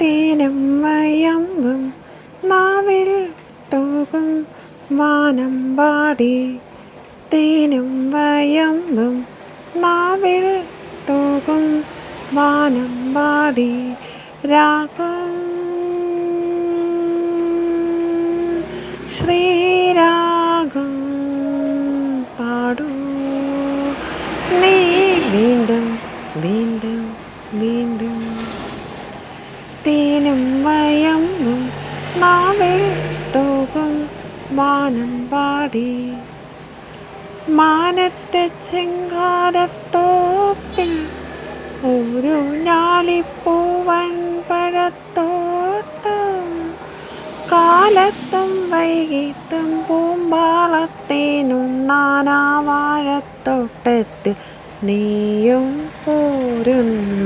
തേനും വയമ്പും നാവിൽ തൂകും വാനം പാടി. തേനും വയമ്പും നാവിൽ തൂകും വാനം പാടി. രാഗം ശ്രീരാഗം പാടൂ. നീ വീണ്ടും വീണ്ടും തേനും വയം മാവിൽ തൂകും മാനം പാടി. മാനത്തെ ചെങ്കാരത്തോപ്പിൽ ഒരു ഞാലിപ്പൂവൻ പഴത്തോട്ടം. കാലത്തും വൈകിട്ടും പൂമ്പാളത്തേനും നാനാവാഴത്തോട്ടത്തിൽ നീയും പോരുന്നു.